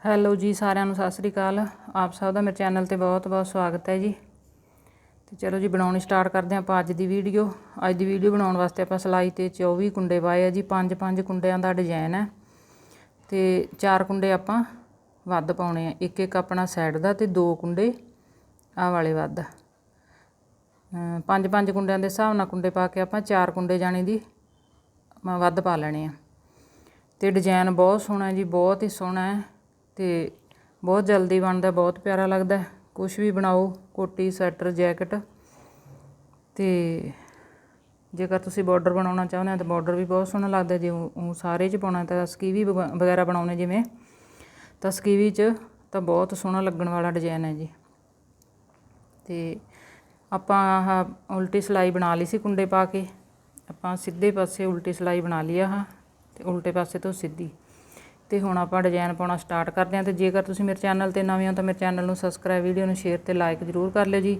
Hello ਜੀ ਸਾਰਿਆਂ ਨੂੰ, ਸਤਿ ਸ੍ਰੀ ਅਕਾਲ। ਆਪ ਸਭ ਦਾ ਮੇਰੇ ਚੈਨਲ ਤੇ ਬਹੁਤ-ਬਹੁਤ ਸਵਾਗਤ ਹੈ ਜੀ। ਤੇ ਚਲੋ ਜੀ, ਬਣਾਉਣੀ ਸਟਾਰਟ ਕਰਦੇ ਹਾਂ ਆਪਾਂ ਅੱਜ ਦੀ ਵੀਡੀਓ ਅੱਜ ਦੀ ਵੀਡੀਓ ਬਣਾਉਣ ਵਾਸਤੇ ਆਪਾਂ ਸਲਾਈ ਤੇ 24 ਕੁੰਡੇ ਪਾਏ ਆ ਜੀ। ਪੰਜ ਪੰਜ ਕੁੰਡਿਆਂ ਦਾ ਡਿਜ਼ਾਈਨ ਹੈ। ਤੇ ਚਾਰ ਕੁੰਡੇ ਆਪਾਂ ਵੱਧ ਪਾਉਣੇ ਆ। ਇੱਕ ਇੱਕ ਆਪਣਾ ਸਾਈਡ ਦਾ ਤੇ ਦੋ ਕੁੰਡੇ ਆ ਵਾਲੇ ਵੱਧ। ਅਮ ਪੰਜ ਪੰਜ ਕੁੰਡਿਆਂ ਦੇ ਹਿਸਾਬ ਨਾਲ ਕੁੰਡੇ ਪਾ ਕੇ ਆਪਾਂ ਚਾਰ ਕੁੰਡੇ ਜਾਣੇ ਦੀ ਵੱਧ ਪਾ ਲੈਣੇ ਆ। ਤੇ ਡਿਜ਼ਾਈਨ ਬਹੁਤ ਸੋਹਣਾ ਜੀ, ਬਹੁਤ ਹੀ ਸੋਹਣਾ ਹੈ। ਅਤੇ ਬਹੁਤ ਜਲਦੀ ਬਣਦਾ, ਬਹੁਤ ਪਿਆਰਾ ਲੱਗਦਾ। ਕੁਛ ਵੀ ਬਣਾਓ, ਕੋਟੀ, ਸਵੈਟਰ, ਜੈਕਟ ਅਤੇ ਜੇਕਰ ਤੁਸੀਂ ਬਾਰਡਰ ਬਣਾਉਣਾ ਚਾਹੁੰਦੇ ਹੋ ਤਾਂ ਬਾਰਡਰ ਵੀ ਬਹੁਤ ਸੋਹਣਾ ਲੱਗਦਾ। ਜੇ ਉਹ ਸਾਰੇ 'ਚ ਪਾਉਣਾ ਤਾਂ ਸਕੀਵੀ ਵਗੈਰਾ ਬਣਾਉਣੇ ਜਿਵੇਂ, ਤਾਂ ਸਕੀਵੀ 'ਚ ਤਾਂ ਬਹੁਤ ਸੋਹਣਾ ਲੱਗਣ ਵਾਲਾ ਡਿਜ਼ਾਈਨ ਹੈ ਜੀ। ਅਤੇ ਆਪਾਂ ਆਹ ਉਲਟੀ ਸਿਲਾਈ ਬਣਾ ਲਈ ਸੀ ਕੁੰਡੇ ਪਾ ਕੇ। ਆਪਾਂ ਸਿੱਧੇ ਪਾਸੇ ਉਲਟੀ ਸਿਲਾਈ ਬਣਾ ਲਈ ਆਹ ਅਤੇ ਉਲਟੇ ਪਾਸੇ ਤੋਂ ਸਿੱਧੀ। ਤੇ ਹੁਣ ਆਪਾਂ ਡਿਜ਼ਾਈਨ ਪਾਉਣਾ ਸਟਾਰਟ ਕਰਦੇ ਹਾਂ ਤੇ ਜੇਕਰ ਤੁਸੀਂ ਮੇਰੇ ਚੈਨਲ ਤੇ ਨਵੇਂ ਹੋ ਤਾਂ ਮੇਰੇ ਚੈਨਲ ਨੂੰ ਸਬਸਕ੍ਰਾਈਬ ਵੀਡੀਓ ਨੂੰ ਸ਼ੇਅਰ ਤੇ ਲਾਈਕ ਜ਼ਰੂਰ ਕਰ ਲਿਓ ਜੀ।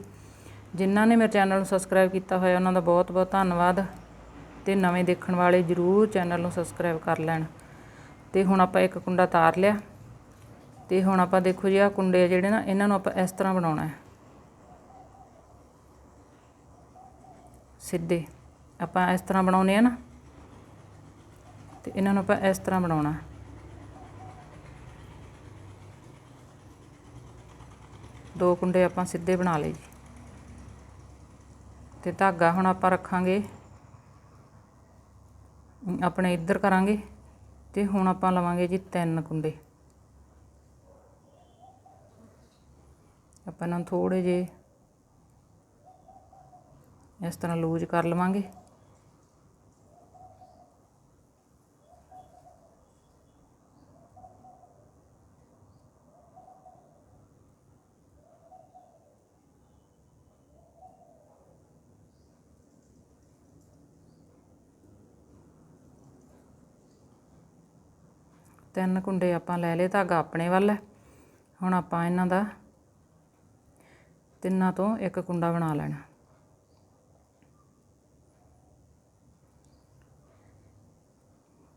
ਜਿਨ੍ਹਾਂ ਨੇ ਮੇਰੇ ਚੈਨਲ ਨੂੰ ਸਬਸਕ੍ਰਾਈਬ ਕੀਤਾ ਹੋਇਆ, ਉਹਨਾਂ ਦਾ ਬਹੁਤ ਬਹੁਤ ਧੰਨਵਾਦ ਤੇ ਨਵੇਂ ਦੇਖਣ ਵਾਲੇ ਜ਼ਰੂਰ ਚੈਨਲ ਨੂੰ ਸਬਸਕ੍ਰਾਈਬ ਕਰ ਲੈਣ। ਤੇ ਹੁਣ ਆਪਾਂ ਇੱਕ ਕੁੰਡਾ ਤਾਰ ਲਿਆ ਤੇ ਹੁਣ ਆਪਾਂ ਦੇਖੋ ਜੀ, ਆਹ ਕੁੰਡੇ ਆ ਜਿਹੜੇ ਨਾ, ਇਹਨਾਂ ਨੂੰ ਆਪਾਂ ਇਸ ਤਰ੍ਹਾਂ ਬਣਾਉਣਾ ਹੈ। ਸਿੱਧੇ ਆਪਾਂ ਇਸ ਤਰ੍ਹਾਂ ਬਣਾਉਨੇ ਆ ਨਾ, ਤੇ ਇਹਨਾਂ ਨੂੰ ਆਪਾਂ ਇਸ ਤਰ੍ਹਾਂ ਬਣਾਉਣਾ ਦੋ ਕੁੰਡੇ ਆਪਾਂ ਸਿੱਧੇ ਬਣਾ ਲਏ ਜੀ। ਤੇ ਧਾਗਾ ਹੁਣ ਆਪਾਂ ਰੱਖਾਂਗੇ। ਆਪਣੇ ਇੱਧਰ ਕਰਾਂਗੇ ਤੇ ਹੁਣ ਆਪਾਂ ਲਵਾਂਗੇ ਜੀ ਤਿੰਨ ਕੁੰਡੇ। ਆਪਾਂ ਇਹਨਾਂ ਨੂੰ ਥੋੜੇ ਜੇ ਇਸ ਤਰ੍ਹਾਂ ਲੂਜ਼ ਕਰ ਲਵਾਂਗੇ। ਤਿੰਨ ਕੁੰਡੇ ਆਪਾਂ ਲੈ ਲਏ, ਧਾਗਾ ਆਪਣੇ ਵੱਲ। ਹੈ ਹੁਣ ਆਪਾਂ ਇਹਨਾਂ ਦਾ ਤਿੰਨਾਂ ਤੋਂ ਇੱਕ ਕੁੰਡਾ ਬਣਾ ਲੈਣਾ।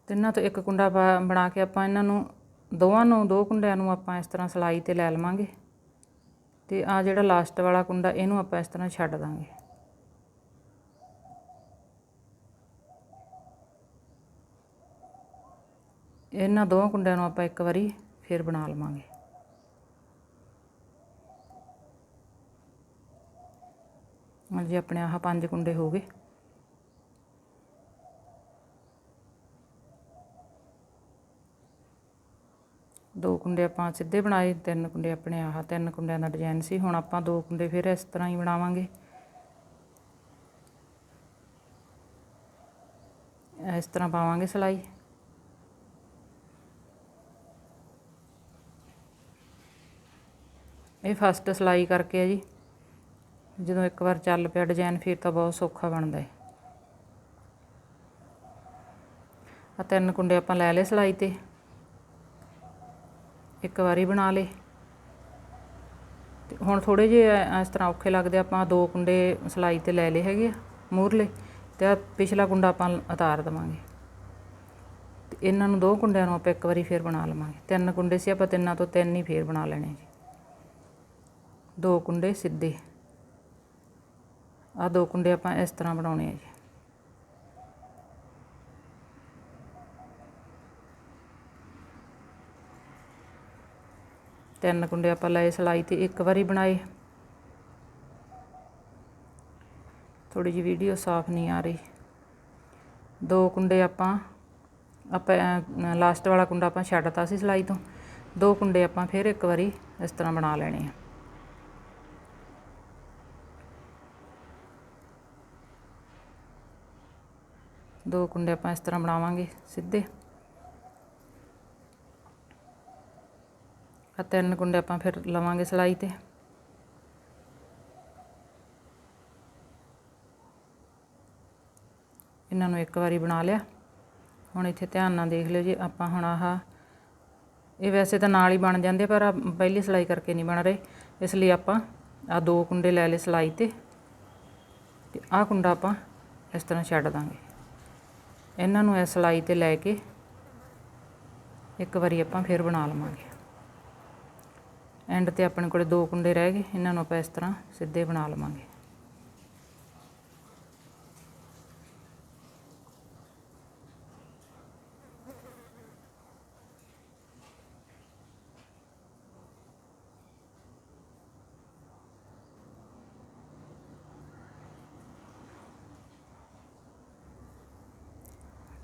ਤਿੰਨਾਂ ਤੋਂ ਇੱਕ ਕੁੰਡਾ ਬਾ- ਬਣਾ ਕੇ ਆਪਾਂ ਇਹਨਾਂ ਨੂੰ, ਦੋਵਾਂ ਨੂੰ, ਦੋ ਕੁੰਡਿਆਂ ਨੂੰ ਆਪਾਂ ਇਸ ਤਰ੍ਹਾਂ ਸਲਾਈ ਤੇ ਲੈ ਲਵਾਂਗੇ। ਤੇ ਆ ਜਿਹੜਾ ਲਾਸਟ ਵਾਲਾ ਕੁੰਡਾ, ਇਹਨੂੰ ਆਪਾਂ ਇਸ ਤਰ੍ਹਾਂ ਛੱਡ ਦਾਂਗੇ। ਇਹਨਾਂ ਦੋਵਾਂ ਕੁੰਡਿਆਂ ਨੂੰ ਆਪਾਂ ਇੱਕ ਵਾਰੀ ਫੇਰ ਬਣਾ ਲਵਾਂਗੇ। ਹਾਂਜੀ ਆਪਣੇ ਆਹ ਪੰਜ ਕੁੰਡੇ ਹੋ ਗਏ। ਦੋ ਕੁੰਡੇ ਆਪਾਂ ਸਿੱਧੇ ਬਣਾਏ, ਤਿੰਨ ਕੁੰਡੇ ਆਪਣੇ ਆਹ ਤਿੰਨ ਕੁੰਡਿਆਂ ਦਾ ਡਿਜ਼ਾਈਨ ਸੀ। ਹੁਣ ਆਪਾਂ ਦੋ ਕੁੰਡੇ ਫਿਰ ਇਸ ਤਰ੍ਹਾਂ ਹੀ ਬਣਾਵਾਂਗੇ। ਇਸ ਤਰ੍ਹਾਂ ਪਾਵਾਂਗੇ ਸਿਲਾਈ। ਇਹ ਫਸਟ ਸਿਲਾਈ ਕਰਕੇ ਆ ਜੀ। ਜਦੋਂ ਇੱਕ ਵਾਰ ਚੱਲ ਪਿਆ ਡਿਜ਼ਾਈਨ, ਫਿਰ ਤਾਂ ਬਹੁਤ ਸੌਖਾ ਬਣਦਾ ਹੈ ਆ ਤਿੰਨ ਕੁੰਡੇ ਆਪਾਂ ਲੈ ਲਏ ਸਿਲਾਈ ਤੇ। ਇੱਕ ਵਾਰੀ ਬਣਾ ਲਏ। ਤੇ ਹੁਣ ਥੋੜੇ ਜਿਹੇ ਇਸ ਤਰ੍ਹਾਂ ਔਖੇ ਲੱਗਦੇ ਆਪਾਂ ਦੋ ਕੁੰਡੇ ਸਿਲਾਈ ਤੇ ਲੈ ਲਏ ਹੈਗੇ ਆ ਮੂਰਲੇ ਤੇ ਆ ਪਿਛਲਾ ਕੁੰਡਾ ਆਪਾਂ ਉਤਾਰ ਦਵਾਂਗੇ। ਤੇ ਇਹਨਾਂ ਨੂੰ ਦੋ ਕੁੰਡਿਆਂ ਨੂੰ ਆਪਾਂ ਇੱਕ ਵਾਰੀ ਫੇਰ ਬਣਾ ਲਵਾਂਗੇ। ਤਿੰਨ ਕੁੰਡੇ ਸੀ, ਆਪਾਂ ਤਿੰਨਾਂ ਤੋਂ ਤਿੰਨ ਹੀ ਫੇਰ ਬਣਾ ਲੈਣੇ ਜੀ। ਦੋ ਕੁੰਡੇ ਸਿੱਧੇ। ਆ ਦੋ ਕੁੰਡੇ ਆਪਾਂ ਇਸ ਤਰ੍ਹਾਂ ਬਣਾਉਣੇ ਆ ਜੀ। ਤਿੰਨ ਕੁੰਡੇ ਆਪਾਂ ਲਏ ਸਿਲਾਈ ਤੇ ਇੱਕ ਵਾਰੀ ਬਣਾਏ। ਥੋੜੀ ਜਿਹੀ ਵੀਡੀਓ ਸਾਫ਼ ਨਹੀਂ ਆ ਰਹੀ। ਦੋ ਕੁੰਡੇ ਆਪਾਂ ਆਪਾਂ ਲਾਸਟ ਵਾਲਾ ਕੁੰਡਾ ਆਪਾਂ ਛੱਡਤਾ ਸੀ ਸਿਲਾਈ ਤੋਂ। ਦੋ ਕੁੰਡੇ ਆਪਾਂ ਫਿਰ ਇੱਕ ਵਾਰੀ ਇਸ ਤਰ੍ਹਾਂ ਬਣਾ ਲੈਣੇ ਆ। ਦੋ ਕੁੰਡੇ ਆਪਾਂ ਇਸ ਤਰ੍ਹਾਂ ਬਣਾਵਾਂਗੇ, ਸਿੱਧੇ। ਆ ਤਿੰਨ ਕੁੰਡੇ ਆਪਾਂ ਫਿਰ ਲਵਾਂਗੇ ਸਿਲਾਈ ਤੇ। ਇਹਨਾਂ ਨੂੰ ਇੱਕ ਵਾਰੀ ਬਣਾ ਲਿਆ। ਹੁਣ ਇੱਥੇ ਧਿਆਨ ਨਾਲ ਦੇਖ ਲਿਓ ਜੀ, ਆਪਾਂ ਹੁਣ ਆਹ, ਇਹ ਵੈਸੇ ਤਾਂ ਨਾਲ ਹੀ ਬਣ ਜਾਂਦੇ ਪਰ ਪਹਿਲੀ ਸਿਲਾਈ ਕਰਕੇ ਨਹੀਂ ਬਣ ਰਹੇ। ਇਸ ਲਈ ਆਪਾਂ ਆ ਦੋ ਕੁੰਡੇ ਲੈ ਲਏ ਸਿਲਾਈ ਤੇ ਤੇ ਆਹ ਕੁੰਡਾ ਆਪਾਂ ਇਸ ਤਰ੍ਹਾਂ ਛੱਡ ਦਾਂਗੇ। ਇਹਨਾਂ ਨੂੰ ਇਸ ਸਲਾਈ ਤੇ ਲੈ ਕੇ ਇੱਕ ਵਾਰੀ ਆਪਾਂ ਫੇਰ ਬਣਾ ਲਵਾਂਗੇ। ਐਂਡ ਤੇ ਆਪਣੇ ਕੋਲੇ ਦੋ ਕੁੰਡੇ ਰਹਿ ਗਏ, ਇਹਨਾਂ ਨੂੰ ਆਪਾਂ ਇਸ ਤਰ੍ਹਾਂ ਸਿੱਧੇ ਬਣਾ ਲਵਾਂਗੇ।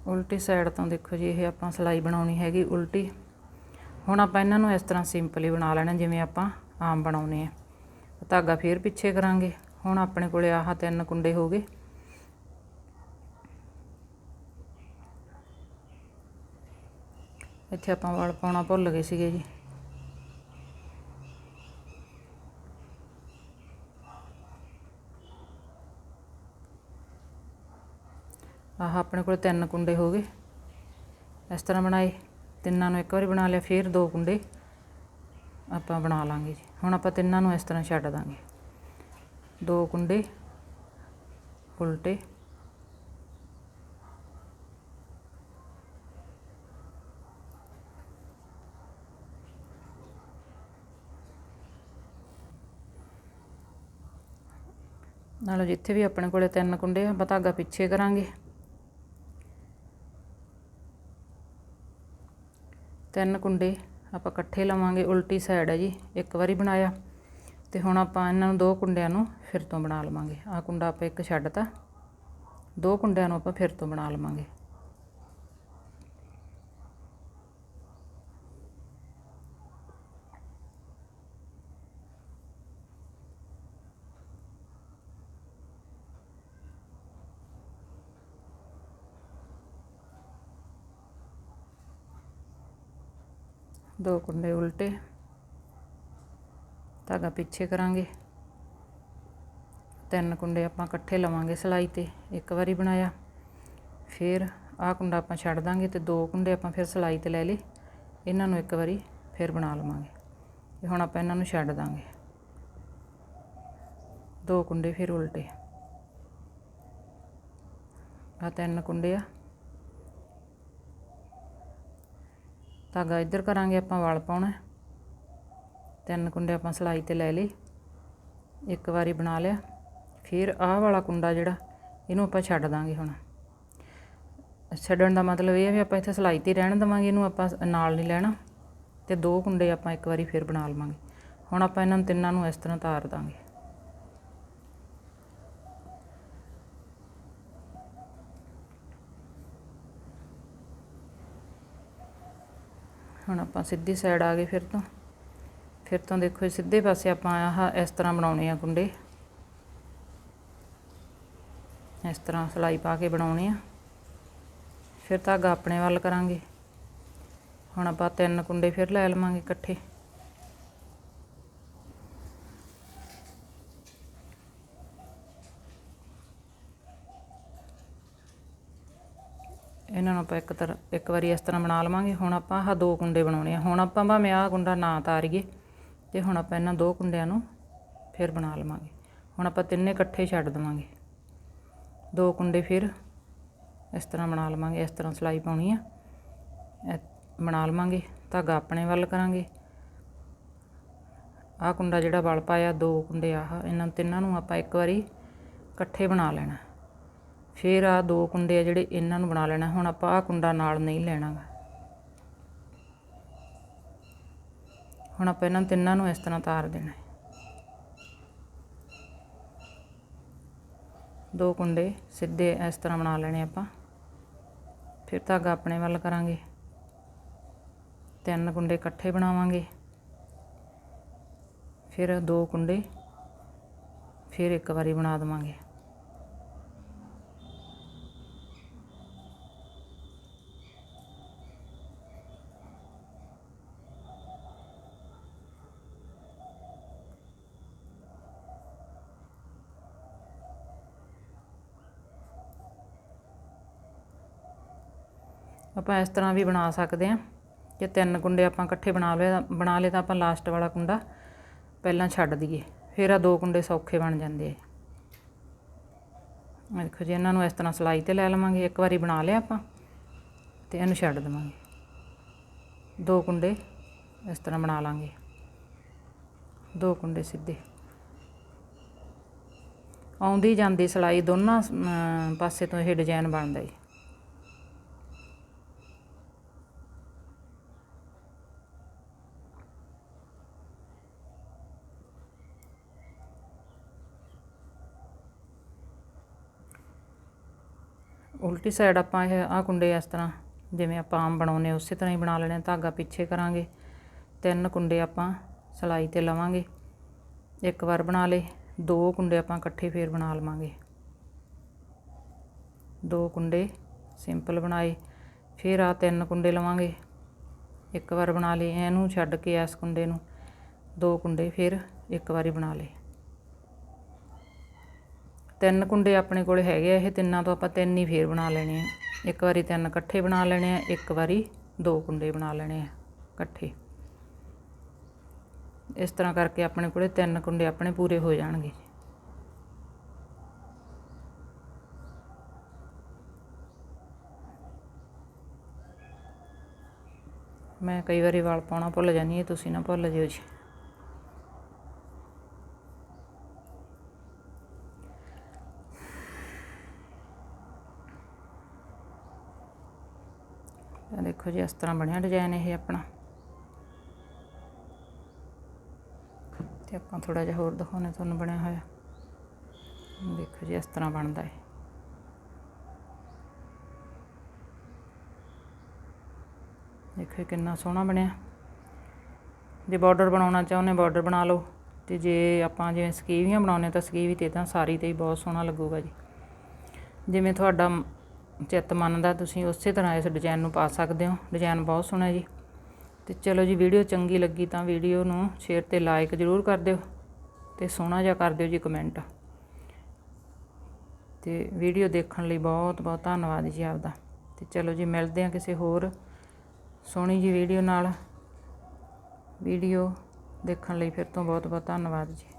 ਉਲਟੀ ਸਾਈਡ ਤੋਂ ਦੇਖੋ ਜੀ, ਇਹ ਆਪਾਂ ਸਲਾਈ ਬਣਾਉਣੀ ਹੈਗੀ ਉਲਟੀ। ਹੁਣ ਆਪਾਂ ਇਹਨਾਂ ਨੂੰ ਇਸ ਤਰ੍ਹਾਂ ਸਿੰਪਲੀ ਬਣਾ ਲੈਣਾ, ਜਿਵੇਂ ਆਪਾਂ ਆਮ ਬਣਾਉਨੇ ਆ। ਧਾਗਾ ਫੇਰ ਪਿੱਛੇ ਕਰਾਂਗੇ। ਹੁਣ ਆਪਣੇ ਕੋਲੇ ਆਹ ਤਿੰਨ ਕੁੰਡੇ ਹੋ ਗਏ। ਇੱਥੇ ਆਪਾਂ ਵਲ ਪਾਉਣਾ ਭੁੱਲ ਗਏ ਸੀਗੇ ਜੀ। ਆਹ ਆਪਣੇ ਕੋਲ ਤਿੰਨ ਕੁੰਡੇ ਹੋ ਗਏ। ਇਸ ਤਰ੍ਹਾਂ ਬਣਾਏ। ਤਿੰਨਾਂ ਨੂੰ ਇੱਕ ਵਾਰੀ ਬਣਾ ਲਿਆ, ਫਿਰ ਦੋ ਕੁੰਡੇ ਆਪਾਂ ਬਣਾ ਲਾਂਗੇ ਜੀ। ਹੁਣ ਆਪਾਂ ਤਿੰਨਾਂ ਨੂੰ ਇਸ ਤਰ੍ਹਾਂ ਛੱਡ ਦਾਂਗੇ। ਦੋ ਕੁੰਡੇ, ਉਲਟੇ। ਨਾਲੋਂ ਜਿੱਥੇ ਵੀ ਆਪਣੇ ਕੋਲੇ ਤਿੰਨ ਕੁੰਡੇ ਆ ਆਪਾਂ ਧਾਗਾ ਪਿੱਛੇ ਕਰਾਂਗੇ। ਤਿੰਨ ਕੁੰਡੇ ਆਪਾਂ ਇਕੱਠੇ ਲਵਾਂਗੇ, ਉਲਟੀ ਸਾਈਡ ਹੈ ਜੀ, ਇੱਕ ਵਾਰੀ ਬਣਾਇਆ। ਤੇ ਹੁਣ ਆਪਾਂ ਇਹਨਾਂ ਨੂੰ ਦੋ ਕੁੰਡਿਆਂ ਨੂੰ ਫਿਰ ਤੋਂ ਬਣਾ ਲਵਾਂਗੇ। ਆਹ ਕੁੰਡਾ ਆਪਾਂ ਇੱਕ ਛੱਡਤਾ, ਦੋ ਕੁੰਡਿਆਂ ਨੂੰ ਆਪਾਂ ਫਿਰ ਤੋਂ ਬਣਾ ਲਵਾਂਗੇ। ਦੋ ਕੁੰਡੇ ਉਲਟੇ। ਧਾਗਾ ਪਿੱਛੇ ਕਰਾਂਗੇ। ਤਿੰਨ ਕੁੰਡੇ ਆਪਾਂ ਇਕੱਠੇ ਲਵਾਂਗੇ ਸਲਾਈ ਤੇ, ਇੱਕ ਵਾਰੀ ਬਣਾਇਆ। ਫਿਰ ਆਹ ਕੁੰਡਾ ਆਪਾਂ ਛੱਡ ਦਾਂਗੇ ਤੇ ਦੋ ਕੁੰਡੇ ਆਪਾਂ ਫਿਰ ਸਲਾਈ ਤੇ ਲੈ ਲਏ। ਇਹਨਾਂ ਨੂੰ ਇੱਕ ਵਾਰੀ ਫਿਰ ਬਣਾ ਲਵਾਂਗੇ। ਤੇ ਹੁਣ ਆਪਾਂ ਇਹਨਾਂ ਨੂੰ ਛੱਡ ਦਾਂਗੇ। ਦੋ ਕੁੰਡੇ ਫਿਰ ਉਲਟੇ। ਆ ਤਿੰਨ ਕੁੰਡੇ ਆ। ਧਾਗਾ ਇੱਧਰ ਕਰਾਂਗੇ, ਆਪਾਂ ਵਲ ਪਾਉਣਾ। ਤਿੰਨ ਕੁੰਡੇ ਆਪਾਂ ਸਲਾਈ ਤੇ ਲੈ ਲਏ। ਇੱਕ ਵਾਰੀ ਬਣਾ ਲਿਆ। ਫਿਰ ਆਹ ਵਾਲਾ ਕੁੰਡਾ ਜਿਹੜਾ, ਇਹਨੂੰ ਆਪਾਂ ਛੱਡ ਦਾਂਗੇ ਹੁਣ। ਛੱਡਣ ਦਾ ਮਤਲਬ ਇਹ ਹੈ ਵੀ ਆਪਾਂ ਇੱਥੇ ਸਲਾਈ ਤੇ ਰਹਿਣ ਦਵਾਂਗੇ, ਇਹਨੂੰ ਆਪਾਂ ਨਾਲ ਨਹੀਂ ਲੈਣਾ। ਤੇ ਦੋ ਕੁੰਡੇ ਆਪਾਂ ਇੱਕ ਵਾਰੀ ਫਿਰ ਬਣਾ ਲਵਾਂਗੇ। ਹੁਣ ਆਪਾਂ ਇਹਨਾਂ ਨੂੰ ਤਿੰਨਾਂ ਨੂੰ ਇਸ ਤਰ੍ਹਾਂ ਤਾਰ ਦਾਂਗੇ। ਹੁਣ ਆਪਾਂ ਸਿੱਧੀ ਸਾਈਡ ਆ ਗਏ ਫਿਰ ਤੋਂ। ਫਿਰ ਤੋਂ ਦੇਖੋ ਜੀ, ਸਿੱਧੇ ਪਾਸੇ ਆਪਾਂ ਆਹ ਇਸ ਤਰ੍ਹਾਂ ਬਣਾਉਣੇ ਆ ਕੁੰਡੇ। ਇਸ ਤਰ੍ਹਾਂ ਸਲਾਈ ਪਾ ਕੇ ਬਣਾਉਣੇ ਆ। ਫਿਰ ਧਾਗਾ ਆਪਣੇ ਵੱਲ ਕਰਾਂਗੇ। ਹੁਣ ਆਪਾਂ ਤਿੰਨ ਕੁੰਡੇ ਫਿਰ ਲੈ ਲਵਾਂਗੇ ਇਕੱਠੇ। ਇਹਨਾਂ ਨੂੰ ਆਪਾਂ ਇੱਕ ਤਰ, ਇੱਕ ਵਾਰੀ ਇਸ ਤਰ੍ਹਾਂ ਬਣਾ ਲਵਾਂਗੇ। ਹੁਣ ਆਪਾਂ ਆਹ ਦੋ ਕੁੰਡੇ ਬਣਾਉਣੇ ਆ। ਹੁਣ ਆਪਾਂ ਭਾਵੇਂ ਆਹ ਕੁੰਡਾ ਨਾ ਤਾਰੀਏ ਤੇ ਹੁਣ ਆਪਾਂ ਇਹਨਾਂ ਦੋ ਕੁੰਡਿਆਂ ਨੂੰ ਫਿਰ ਬਣਾ ਲਵਾਂਗੇ। ਹੁਣ ਆਪਾਂ ਤਿੰਨੇ ਇਕੱਠੇ ਛੱਡ ਦਵਾਂਗੇ। ਦੋ ਕੁੰਡੇ ਫਿਰ ਇਸ ਤਰ੍ਹਾਂ ਬਣਾ ਲਵਾਂਗੇ। ਇਸ ਤਰ੍ਹਾਂ ਸਲਾਈ ਪਾਉਣੀ ਆ। ਬਣਾ ਲਵਾਂਗੇ। ਧਾਗਾ ਆਪਣੇ ਵੱਲ ਕਰਾਂਗੇ। ਆਹ ਕੁੰਡਾ ਜਿਹੜਾ ਵਲ ਪਾਇਆ, ਦੋ ਕੁੰਡੇ ਆਹ ਇਹਨਾਂ ਤਿੰਨਾਂ ਨੂੰ ਆਪਾਂ ਇੱਕ ਵਾਰੀ ਇਕੱਠੇ ਬਣਾ ਲੈਣਾ। ਫਿਰ ਆ ਦੋ ਕੁੰਡੇ ਆ ਜਿਹੜੇ ਇਹਨਾਂ ਨੂੰ ਬਣਾ ਲੈਣਾ, ਹੁਣ ਆਪਾਂ ਆ ਕੁੰਡਾ ਨਾਲ ਨਹੀਂ ਲੈਣਾਗਾ। ਹੁਣ ਆਪਾਂ ਇਹਨਾਂ ਤਿੰਨਾਂ ਨੂੰ ਇਸ ਤਰ੍ਹਾਂ ਤਾਰ ਦੇਣਾ ਹੈ। ਦੋ ਕੁੰਡੇ ਸਿੱਧੇ ਇਸ ਤਰ੍ਹਾਂ ਬਣਾ ਲੈਣੇ ਆਪਾਂ। ਫਿਰ ਧਾਗਾ ਆਪਣੇ ਵੱਲ ਕਰਾਂਗੇ। ਤਿੰਨ ਕੁੰਡੇ ਇਕੱਠੇ ਬਣਾਵਾਂਗੇ। ਫਿਰ ਦੋ ਕੁੰਡੇ ਫਿਰ ਇੱਕ ਵਾਰੀ ਬਣਾ ਦਵਾਂਗੇ। ਆਪਾਂ ਇਸ ਤਰ੍ਹਾਂ ਵੀ ਬਣਾ ਸਕਦੇ ਹਾਂ ਜੇ ਤਿੰਨ ਕੁੰਡੇ ਆਪਾਂ ਇਕੱਠੇ ਬਣਾ ਲਏ ਬਣਾ ਲਏ ਤਾਂ ਆਪਾਂ ਲਾਸਟ ਵਾਲਾ ਕੁੰਡਾ ਪਹਿਲਾਂ ਛੱਡ ਦਈਏ, ਫਿਰ ਆ ਦੋ ਕੁੰਡੇ ਸੌਖੇ ਬਣ ਜਾਂਦੇ ਆ। ਦੇਖੋ ਜੀ, ਇਹਨਾਂ ਨੂੰ ਇਸ ਤਰ੍ਹਾਂ ਸਲਾਈ ਤੇ ਲੈ ਲਵਾਂਗੇ, ਇੱਕ ਵਾਰੀ ਬਣਾ ਲਿਆ ਆਪਾਂ ਤੇ ਇਹਨੂੰ ਛੱਡ ਦੇਵਾਂਗੇ। ਦੋ ਕੁੰਡੇ ਇਸ ਤਰ੍ਹਾਂ ਬਣਾ ਲਾਂਗੇ। ਦੋ ਕੁੰਡੇ ਸਿੱਧੇ। ਆਉਂਦੀ ਜਾਂਦੀ ਸਲਾਈ ਦੋਨਾਂ ਪਾਸੇ ਤੋਂ ਇਹ ਡਿਜ਼ਾਈਨ ਬਣਦਾ ਜੀ। ਉਲਟੀ ਸਾਈਡ ਆਪਾਂ ਇਹ ਆ ਕੁੰਡੇ ਇਸ ਤਰ੍ਹਾਂ, ਜਿਵੇਂ ਆਪਾਂ ਆਮ ਬਣਾਉਨੇ ਉਸੇ ਤਰ੍ਹਾਂ ਹੀ ਬਣਾ ਲੈਣੇ ਧਾਗਾ ਪਿੱਛੇ ਕਰਾਂਗੇ। ਤਿੰਨ ਕੁੰਡੇ ਆਪਾਂ ਸਲਾਈ ਤੇ ਲਵਾਂਗੇ। ਇੱਕ ਵਾਰ ਬਣਾ ਲਏ, ਦੋ ਕੁੰਡੇ ਆਪਾਂ ਇਕੱਠੇ ਫੇਰ ਬਣਾ ਲਵਾਂਗੇ। ਦੋ ਕੁੰਡੇ ਸਿੰਪਲ ਬਣਾਏ, ਫਿਰ ਆ ਤਿੰਨ ਕੁੰਡੇ ਲਵਾਂਗੇ। ਇੱਕ ਵਾਰ ਬਣਾ ਲਏ, ਇਹਨੂੰ ਛੱਡ ਕੇ ਇਸ ਕੁੰਡੇ ਨੂੰ ਦੋ ਕੁੰਡੇ ਫਿਰ ਇੱਕ ਵਾਰੀ ਬਣਾ ਲਏ। ਤਿੰਨ ਕੁੰਡੇ ਆਪਣੇ ਕੋਲ ਹੈਗੇ ਆ, ਇਹ ਤਿੰਨਾਂ ਤੋਂ ਆਪਾਂ ਤਿੰਨ ਹੀ ਫੇਰ ਬਣਾ ਲੈਣੇ ਆ। ਇੱਕ ਵਾਰੀ ਤਿੰਨ ਇਕੱਠੇ ਬਣਾ ਲੈਣੇ ਆ, ਇੱਕ ਵਾਰੀ ਦੋ ਕੁੰਡੇ ਬਣਾ ਲੈਣੇ ਆ ਇਕੱਠੇ। ਇਸ ਤਰ੍ਹਾਂ ਕਰਕੇ ਆਪਣੇ ਕੋਲੇ ਤਿੰਨ ਕੁੰਡੇ ਆਪਣੇ ਪੂਰੇ ਹੋ ਜਾਣਗੇ। ਮੈਂ ਕਈ ਵਾਰੀ ਵਾਲ ਪਾਉਣਾ ਭੁੱਲ ਜਾਂਦੀ ਹਾਂ, ਤੁਸੀਂ ਨਾ ਭੁੱਲ ਜਿਓ ਜੀ ਇਹ ਦੇਖੋ ਜੀ ਇਸ ਤਰ੍ਹਾਂ ਬਣਿਆ ਡਿਜ਼ਾਈਨ ਇਹ ਆਪਣਾ? ਤੇ ਆਪਾਂ ਥੋੜਾ ਜਿਹਾ ਹੋਰ ਦਿਖਾਉਣੇ ਤੁਹਾਨੂੰ ਬਣਿਆ ਹੋਇਆ। ਦੇਖੋ ਜੀ, ਇਸ ਤਰ੍ਹਾਂ ਬਣਦਾ ਹੈ ਦੇਖੋ ਇਹ ਕਿੰਨਾ ਸੋਹਣਾ ਬਣਿਆ। ਜੇ ਬਾਰਡਰ ਬਣਾਉਣਾ ਚਾਹੁੰਦੇ ਬਾਰਡਰ ਬਣਾ ਲਓ। ਤੇ ਜੇ ਆਪਾਂ ਜਿਵੇਂ ਸਕੀਵੀਆਂ ਬਣਾਉਣੇ ਤਾਂ ਸਕੀਵੀ ਤੇ ਤਾਂ ਸਾਰੀ ਤੇ ਹੀ ਬਹੁਤ ਸੋਹਣਾ ਲੱਗੂਗਾ ਜੀ। ਜਿਵੇਂ ਤੁਹਾਡਾ ਚਿੱਤ ਮੰਨਦਾ ਤੁਸੀਂ ਉਸੇ ਤਰ੍ਹਾਂ ਇਸ ਡਿਜ਼ਾਈਨ ਨੂੰ ਪਾ ਸਕਦੇ ਹੋ। ਡਿਜ਼ਾਈਨ ਬਹੁਤ ਸੋਹਣਾ ਜੀ। ਤੇ ਚਲੋ ਜੀ ਵੀਡੀਓ ਚੰਗੀ ਲੱਗੀ ਤਾਂ ਵੀਡੀਓ ਨੂੰ ਸ਼ੇਅਰ ਤੇ ਲਾਈਕ ਜ਼ਰੂਰ ਕਰ ਦਿਓ ਤੇ ਸੋਹਣਾ ਜਿਹਾ ਕਰ ਦਿਓ ਜੀ ਕਮੈਂਟ ਤੇ ਵੀਡੀਓ ਦੇਖਣ ਲਈ ਬਹੁਤ ਬਹੁਤ ਧੰਨਵਾਦ ਜੀ ਆਪਦਾ। ਤੇ ਚਲੋ ਜੀ, ਮਿਲਦੇ ਹਾਂ ਕਿਸੇ ਹੋਰ ਸੋਹਣੀ ਜੀ ਵੀਡੀਓ ਨਾਲ। ਵੀਡੀਓ ਦੇਖਣ ਲਈ ਫਿਰ ਤੋਂ ਬਹੁਤ ਬਹੁਤ ਧੰਨਵਾਦ ਜੀ।